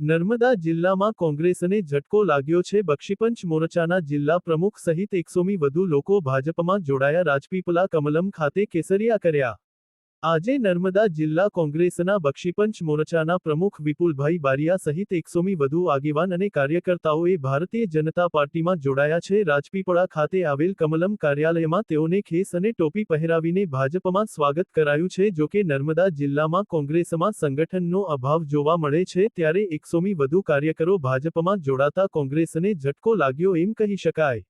નર્મદા જિલ્લામાં કોંગ્રેસને ઝટકો લાગ્યો છે. બક્ષીપંચ મોરચાના જિલ્લા પ્રમુખ સહિત એકસોમી વધુ લોકો ભાજપમાં જોડાયા. રાજપીપલા કમલમ ખાતે કેસરિયા કર્યા. આજે નર્મદા જિલ્લા કોંગ્રેસના બક્ષીપંચ મોરચાના પ્રમુખ વિપુલભાઈ બારિયા સહિત એકસોમી વધુ આગેવાન અને કાર્યકર્તાઓએ ભારતીય જનતા પાર્ટીમાં જોડાયા છે. રાજપીપળા ખાતે આવેલ કમલમ કાર્યાલયમાં તેઓને ખેસ અને ટોપી પહેરાવીને ભાજપમાં સ્વાગત કરાયું છે. જોકે નર્મદા જિલ્લામાં કોંગ્રેસમાં સંગઠનનો અભાવ જોવા મળે છે, ત્યારે એકસોમી વધુ કાર્યકરો ભાજપમાં જોડાતા કોંગ્રેસને ઝટકો લાગ્યો એમ કહી શકાય.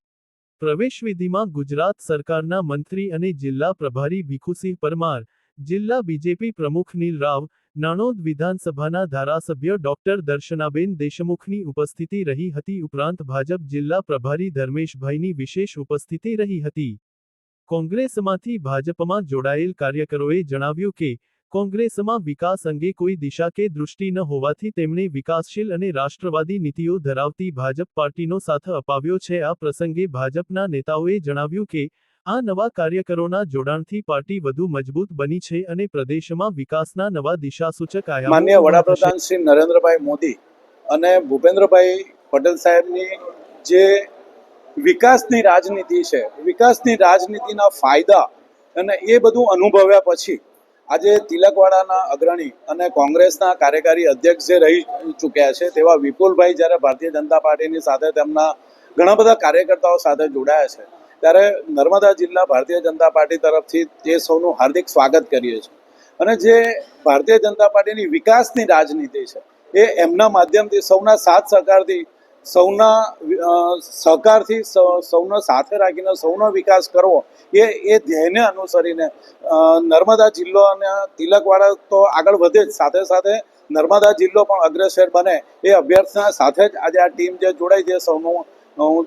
પ્રવેશવિધિમાં ગુજરાત સરકારના મંત્રી અને જિલ્લા પ્રભારી ભીખુસિંહ પરમાર જિલ્લા બીજેપી પ્રમુખ નીલ રાવ, નાણોદ વિધાનસભાના ધારાસભ્ય ડોક્ટર દર્શનાબેન દેશમુખની ઉપસ્થિતિ રહી હતી ઉપરાંત ભાજપ જિલ્લા પ્રભારી ધર્મેશભાઈની વિશેષ ઉપસ્થિતિ રહી હતી. કોંગ્રેસમાંથી ભાજપમાં જોડાયેલ કાર્યકરોએ જણાવ્યું કે, કોંગ્રેસમાં વિકાસ અંગે કોઈ દિશા કે દૃષ્ટિ ન હોવાથી તેમણે વિકાસશીલ અને રાષ્ટ્રવાદી નીતિઓ ધરાવતી ભાજપ પાર્ટીનો સાથ અપાવ્યો છે. આ પ્રસંગે ભાજપના નેતાઓએ જણાવ્યું કે આ નવા કાર્યકરોના જોડાણથી પાર્ટી વધુ મજબૂત બની છે અને પ્રદેશમાં વિકાસના નવા દિશાસૂચક આયામો માન્ય વડાપ્રધાન શ્રી નરેન્દ્રભાઈ મોદી અને ભૂપેન્દ્રભાઈ પટેલ સાહેબની જે વિકાસની રાજનીતિ છે વિકાસની રાજનીતિના ફાયદા અને એ બધું અનુભવ્યા પછી આજે તિલકવાડાના અગ્રણી અને કોંગ્રેસના કાર્યકારી અધ્યક્ષ જે રહી ચૂક્યા છે તેવા વિપુલભાઈ જ્યારે ભારતીય જનતા પાર્ટીની સાથે તેમના ઘણા બધા કાર્યકર્તાઓ સાથે જોડાયા છે ત્યારે નર્મદા જિલ્લા ભારતીય જનતા પાર્ટી તરફથી તે સૌનું હાર્દિક સ્વાગત કરીએ છીએ. અને જે ભારતીય જનતા પાર્ટીની વિકાસની રાજનીતિ છે, એ એમના માધ્યમથી સૌના સાથ સહકારથી, સૌના સહકારથી સૌનો સાથે રાખીને સૌનો વિકાસ કરવો, એ એ ધ્યેયને અનુસરીને નર્મદા જિલ્લો અને તિલકવાડા તો આગળ વધે જ. સાથે સાથે નર્મદા જિલ્લો પણ અગ્રસર બને, એ અભ્યર્થના સાથે જ આજે આ ટીમ જે જોડાઈ છે, સૌનું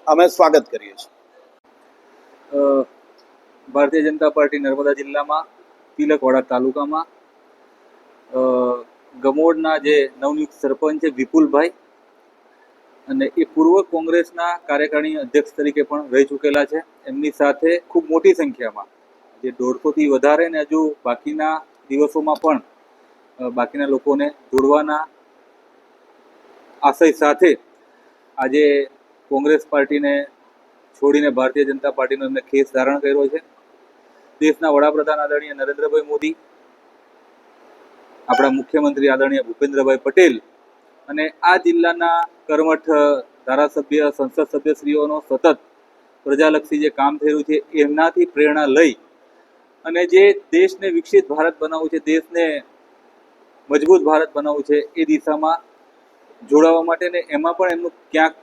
અમે સ્વાગત કરીએ છીએ. ભારતીય જનતા પાર્ટી નર્મદા જિલ્લામાં તિલકવાડા તાલુકામાં. ગમોડના જે નવનિયુક્ત સરપંચ છે વિપુલભાઈ અને એ પૂર્વ કોંગ્રેસના કાર્યકારી અધ્યક્ષ તરીકે પણ રહી ચૂકેલા છે. એમની સાથે ખૂબ મોટી સંખ્યામાં, જે દોઢસોથી વધારે ને હજુ બાકીના દિવસોમાં પણ બાકીના લોકોને જોડવાના આશય સાથે આજે કોંગ્રેસ પાર્ટીને છોડીને ભારતીય જનતા પાર્ટીનો એમને ખેસ ધારણ કર્યો છે. દેશના વડાપ્રધાન આદરણીય નરેન્દ્રભાઈ મોદી, આપણા મુખ્યમંત્રી આદરણીય ભૂપેન્દ્રભાઈ પટેલ અને આ જિલ્લાના કર્મઠ ધારાસભ્ય, સંસદ સભ્યશ્રીઓનો સતત પ્રજાલક્ષી જે કામ થયું છે, એમનાથી પ્રેરણા લઈ અને જે દેશને વિકસિત ભારત બનાવવું છે, દેશને મજબૂત ભારત બનાવવું છે, એ દિશામાં જોડાવા માટે ને એમાં પણ એમનું ક્યાંક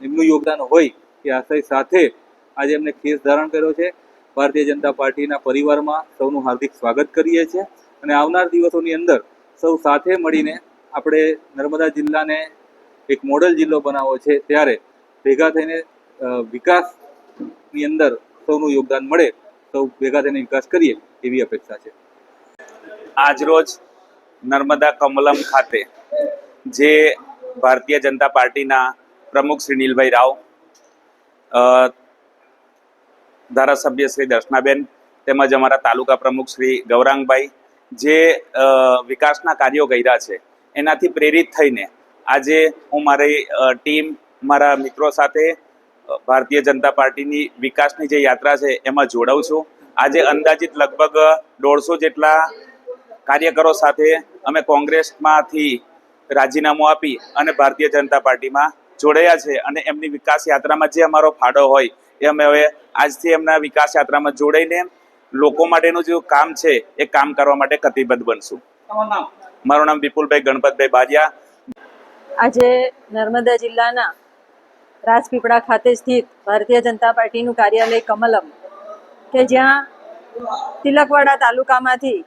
એમનું યોગદાન હોય એ આશય સાથે આજે એમને કેસ ધારણ કર્યો છે. ભારતીય જનતા પાર્ટીના પરિવારમાં સૌનું હાર્દિક સ્વાગત કરીએ છીએ અને આવનાર દિવસોની અંદર સૌ સાથે મળીને આપણે નર્મદા જિલ્લાને એક મોડલ જિલ્લો બનાવવો છે ત્યારે ભેગા થઈને વિકાસની અંદર સૌનું યોગદાન મળે, સૌ ભેગા થઈને વિકાસ કરીએ એવી અપેક્ષા છે. આજરોજ નર્મદા કમલમ ખાતે જે ભારતીય જનતા પાર્ટીના પ્રમુખ શ્રી નીલભાઈ રાવ ધારાસભ્ય શ્રી દર્શનાબેન તેમજ અમારા તાલુકા પ્રમુખ શ્રી ગૌરાંગભાઈ જે વિકાસના કાર્યો કર્યા છે, એનાથી પ્રેરિત થઈને આજે હું મારી ટીમ મારા મિત્રો સાથે ભારતીય જનતા પાર્ટીની વિકાસની જે યાત્રા છે એમાં જોડાઉં છું. આજે અંદાજિત લગભગ દોઢસો જેટલા કાર્યકરો સાથે અમે કોંગ્રેસમાંથી રાજીનામું આપી અને ભારતીય જનતા પાર્ટીમાં જોડાયા છે અને એમની વિકાસ યાત્રામાં જે અમારો ફાળો હોય એ અમે હવે આજથી એમના વિકાસ યાત્રામાં જોડાઈને લોકો માટેનું જે કામ છે એ કામ કરવા માટે કતિબદ્ધ બનશું. મારું નામ વિપુલભાઈ ગણપતભાઈ બારિયા. આજે નર્મદા જિલ્લાના રાજપીપળા ખાતે સ્થિત ભારતીય જનતા પાર્ટીનું કાર્યાલય કમલમ કે જ્યાં તિલકવાડા તાલુકામાંથી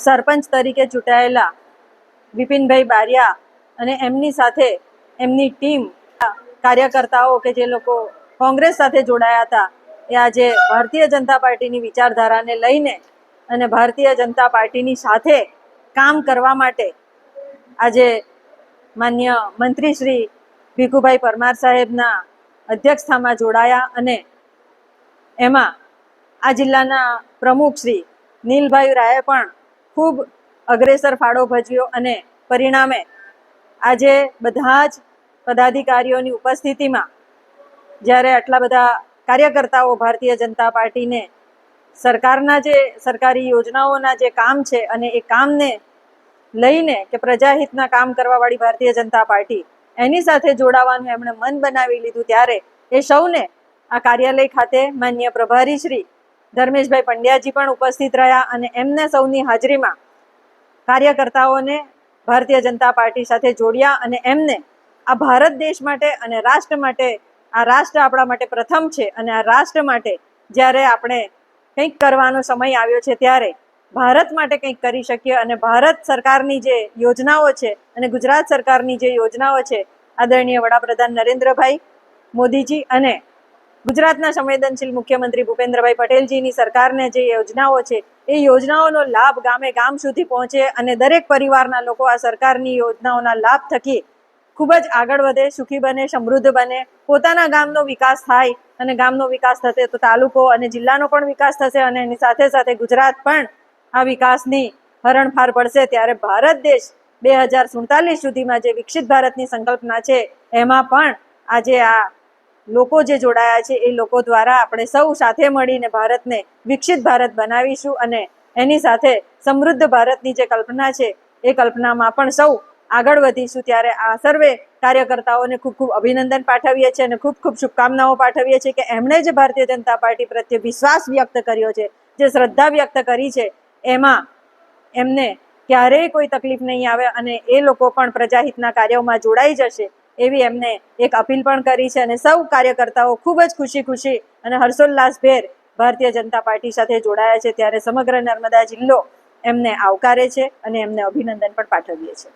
સરપંચ તરીકે ચૂંટાયેલા વિપિનભાઈ બારિયા અને એમની સાથે એમની ટીમ, કાર્યકર્તાઓ કે જે લોકો કોંગ્રેસ સાથે જોડાયા હતા, એ આજે ભારતીય જનતા પાર્ટીની વિચારધારાને લઈને અને ભારતીય જનતા પાર્ટીની સાથે કામ કરવા માટે આજે માન્ય મંત્રી શ્રી ભીખુભાઈ પરમાર સાહેબના અધ્યક્ષતામાં જોડાયા અને એમાં આ જિલ્લાના પ્રમુખ શ્રી નીલભાઈ રાયે પણ ખૂબ અગ્રેસર ફાળો ભજવ્યો અને પરિણામે આજે બધા જ પદાધિકારીઓની ઉપસ્થિતિમાં જ્યારે આટલા બધા કાર્યકર્તાઓ ભારતીય જનતા પાર્ટીને સરકારના જે સરકારી યોજનાઓના જે કામ છે અને એ કામને લઈને કે પ્રજાહિતના કામ કરવાવાળી ભારતીય જનતા પાર્ટી એની સાથે જોડાવાનું એમણે મન બનાવી લીધું ત્યારે એ સૌને આ કાર્યાલય ખાતે માન્ય પ્રભારી શ્રી ધર્મેશભાઈ પંડ્યાજી પણ ઉપસ્થિત રહ્યા અને એમને સૌની હાજરીમાં કાર્યકર્તાઓને ભારતીય જનતા પાર્ટી સાથે જોડ્યા અને એમને આ ભારત દેશ માટે અને રાષ્ટ્ર માટે, આ રાષ્ટ્ર આપણા માટે પ્રથમ છે અને આ રાષ્ટ્ર માટે જ્યારે આપણે કંઈક કરવાનો સમય આવ્યો છે ત્યારે ભારત માટે કંઈક કરી શકીએ અને ભારત સરકારની જે યોજનાઓ છે અને ગુજરાત સરકારની જે યોજનાઓ છે, આદરણીય વડાપ્રધાન નરેન્દ્રભાઈ મોદીજી અને ગુજરાતના સંવેદનશીલ મુખ્યમંત્રી ભૂપેન્દ્રભાઈ પટેલજીની સરકારને જે યોજનાઓ છે, એ યોજનાઓનો લાભ ગામે ગામ સુધી પહોંચે અને દરેક પરિવારના લોકો આ સરકારની યોજનાઓના લાભ થકી ખૂબ જ આગળ વધે, સુખી બને, સમૃદ્ધ બને. પોતાના ગામનો વિકાસ થાય અને ગામનો વિકાસ થશે તો તાલુકો અને જિલ્લાનો પણ વિકાસ થશે અને એની સાથે સાથે ગુજરાત પણ આ વિકાસની હરણફાર પડશે. ત્યારે ભારત દેશ બે હજાર સુડતાલીસ સુધીમાં જે વિકસિત ભારતની સંકલ્પના છે, એમાં પણ આજે આ લોકો જે જોડાયા છે, એ લોકો દ્વારા આપણે સૌ સાથે મળીને ભારતને વિકસિત ભારત બનાવીશું અને એની સાથે સમૃદ્ધ ભારતની જે કલ્પના છે, એ કલ્પનામાં પણ સૌ આગળ વધીશું. ત્યારે આ સર્વે કાર્યકર્તાઓને ખૂબ ખૂબ અભિનંદન પાઠવીએ છીએ અને ખૂબ ખૂબ શુભકામનાઓ પાઠવીએ છીએ કે એમણે જે ભારતીય જનતા પાર્ટી પ્રત્યે વિશ્વાસ વ્યક્ત કર્યો છે, જે શ્રદ્ધા વ્યક્ત કરી છે, એમાં એમને ક્યારેય કોઈ તકલીફ નહીં આવે અને એ લોકો પણ પ્રજાહિતના કાર્યોમાં જોડાઈ જશે. એવી એમને એક અપીલ પણ કરી છે અને સૌ કાર્યકર્તાઓ ખૂબ જ ખુશી ખુશી અને હર્ષોલ્લાસભેર ભારતીય જનતા પાર્ટી સાથે જોડાયા છે. ત્યારે સમગ્ર નર્મદા જિલ્લો એમને આવકારે છે અને એમને અભિનંદન પણ પાઠવીએ છીએ.